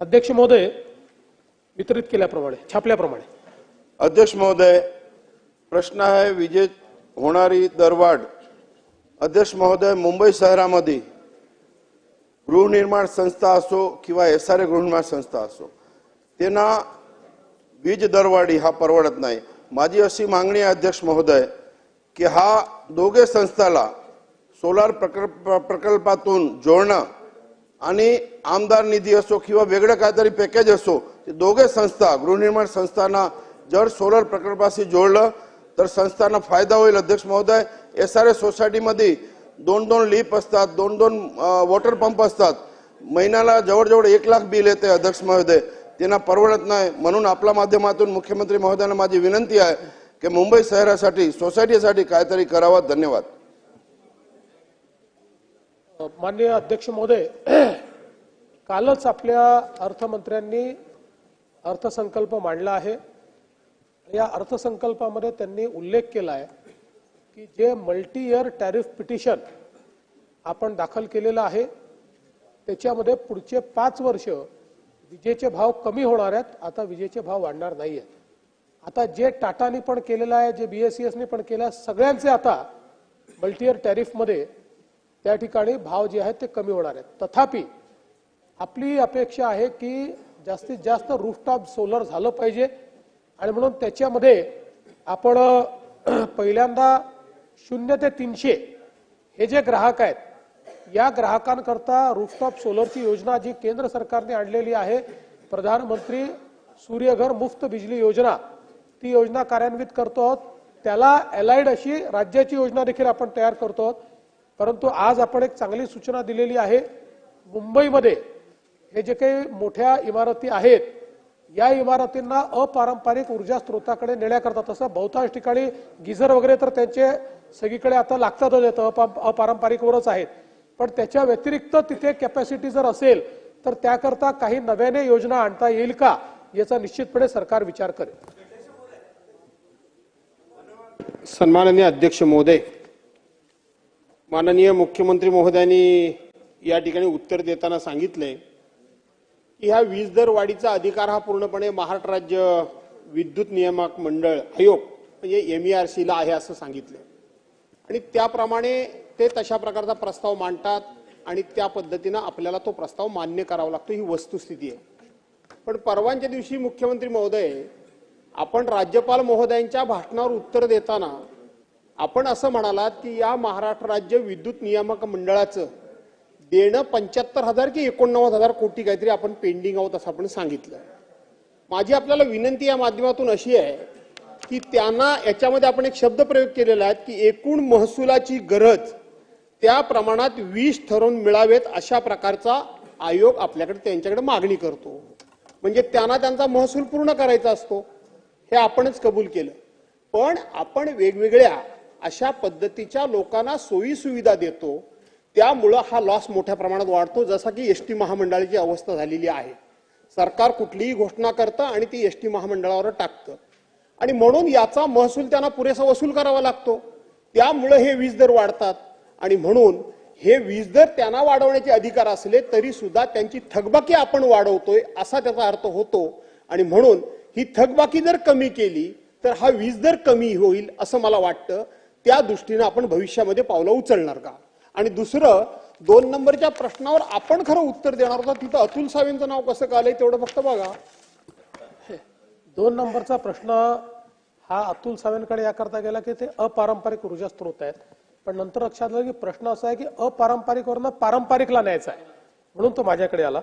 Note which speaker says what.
Speaker 1: अध्यक्ष महोदय वितरित केल्याप्रमाणे छापल्याप्रमाणे.
Speaker 2: अध्यक्ष महोदय प्रश्न आहे विजेत होणारी दरवाढ. अध्यक्ष महोदय मुंबई शहरामध्ये गृहनिर्माण संस्था असो किंवा एस आर ए गृहनिर्माण संस्था असो त्यांना वीज दरवाढी हा परवडत नाही. माझी अशी मागणी आहे अध्यक्ष महोदय की हा दोघे संस्थाला सोलार प्रकल्प प्रकल्पातून जोडणं आणि आमदार निधी असो किंवा वेगळं काहीतरी पॅकेज असो ते दोघे संस्था गृहनिर्माण संस्थांना जर सोलर प्रकल्पाशी जोडलं तर संस्थांना फायदा होईल. अध्यक्ष महोदय एस आर एस सोसायटीमध्ये दोन दोन लिप असतात दोन दोन वॉटर पंप असतात. महिन्याला जवळजवळ एक लाख बिल येते अध्यक्ष महोदय. त्यांना परवडत नाही. म्हणून आपल्या माध्यमातून मुख्यमंत्री महोदयांना माझी विनंती आहे की मुंबई शहरासाठी सोसायटीसाठी काहीतरी करावं. धन्यवाद.
Speaker 1: माननीय अध्यक्ष महोदय कालच आपल्या अर्थमंत्र्यांनी अर्थसंकल्प मांडला आहे. या अर्थसंकल्पामध्ये त्यांनी उल्लेख केला आहे की जे मल्टी इयर टॅरिफ पिटिशन आपण दाखल केलेलं आहे त्याच्यामध्ये पुढचे पाच वर्ष विजेचे भाव कमी होणार आहेत आता विजेचे भाव वाढणार नाही आहेत आता जे टाटानी पण केलेलं आहे जे बीएसईएसने पण केलं सगळ्यांचे आता मल्टीइयर टॅरिफमध्ये त्या ठिकाणी भाव जे आहेत ते कमी होणार आहेत. तथापि आपली अपेक्षा आहे की जास्तीत जास्त रूफटॉप सोलर झालं पाहिजे आणि म्हणून त्याच्यामध्ये आपण पहिल्यांदा शून्य ते तीनशे हे जे ग्राहक आहेत या ग्राहकांकरता रूफटॉप सोलरची योजना जी केंद्र सरकारने आणलेली आहे प्रधानमंत्री सूर्यघर मुफ्त बिजली योजना ती योजना कार्यान्वित करतो आहोत. त्याला अलाइड अशी राज्याची योजना देखील आपण तयार करतो आहोत. परंतु आज आपण एक चांगली सूचना दिलेली आहे. मुंबईमध्ये हे जे काही मोठ्या इमारती आहेत या इमारतींना अपारंपरिक ऊर्जा स्रोताकडे नेण्याकरता तसं बहुतांश ठिकाणी गिझर वगैरे तर त्यांचे सगळीकडे आता लागतातच येतं अपारंपरिकवरच आहेत. पण त्याच्या व्यतिरिक्त तिथे कॅपॅसिटी जर असेल तर त्याकरता काही नव्याने योजना आणता येईल का याचा निश्चितपणे सरकार विचार करेल.
Speaker 3: सन्माननीय अध्यक्ष मोदय माननीय मुख्यमंत्री महोदयांनी या ठिकाणी उत्तर देताना सांगितलंय की ह्या वीज दर वाढीचा अधिकार हा पूर्णपणे महाराष्ट्र राज्य विद्युत नियामक मंडळ आयोग म्हणजे एम ई आर सीला आहे असं सांगितलं आणि त्याप्रमाणे ते तशा प्रकारचा प्रस्ताव मांडतात आणि त्या पद्धतीनं आपल्याला तो प्रस्ताव मान्य करावा लागतो ही वस्तुस्थिती आहे. पण परवांच्या दिवशी मुख्यमंत्री महोदय आपण राज्यपाल महोदयांच्या भाषणावर उत्तर देताना आपण असं म्हणालात की या महाराष्ट्र राज्य विद्युत नियामक मंडळाचं देणं पंच्याहत्तर हजार की एकोणनव्वद हजार कोटी काहीतरी आपण पेंडिंग आहोत असं आपण सांगितलं. माझी आपल्याला विनंती या माध्यमातून अशी आहे की त्यांना याच्यामध्ये आपण एक शब्द प्रयोग केलेला आहे की एकूण महसुलाची गरज त्या प्रमाणात वीज ठरवून मिळावेत अशा प्रकारचा आयोग आपल्याकडे त्यांच्याकडे मागणी करतो. म्हणजे त्यांना त्यांचा महसूल पूर्ण करायचा असतो हे आपणच कबूल केलं. पण आपण वेगवेगळ्या अशा पद्धतीच्या लोकांना सोयी सुविधा देतो. त्यामुळं हा लॉस मोठ्या प्रमाणात वाढतो जसा की एस टी महामंडळाची अवस्था झालेली आहे. सरकार कुठलीही घोषणा करतं आणि ती एस टी महामंडळावर टाकतं. आणि म्हणून याचा महसूल त्यांना पुरेसा वसूल करावा लागतो. त्यामुळं हे वीज दर वाढतात. आणि म्हणून हे वीज दर त्यांना वाढवण्याचे अधिकार असले तरी सुद्धा त्यांची थकबाकी आपण वाढवतोय असा त्याचा अर्थ होतो. आणि म्हणून ही थकबाकी जर कमी केली तर हा वीज दर कमी होईल असं मला वाटतं. त्या दृष्टीनं आपण भविष्यामध्ये पावलं उचलणार का? आणि दुसरं दोन नंबरच्या प्रश्नावर आपण खरं उत्तर देणार होता तिथं अतुल सावेंचं नाव कसं कालंय तेवढं फक्त बघा.
Speaker 1: दोन नंबरचा प्रश्न हा अतुल सावेंकडे याकरता गेला की ते अपारंपरिक ऊर्जा स्रोत आहेत. पण नंतर लक्षात आलं की प्रश्न असा आहे की अपारंपरिकवरनं पारंपरिकला न्यायचा आहे. म्हणून तो माझ्याकडे आला.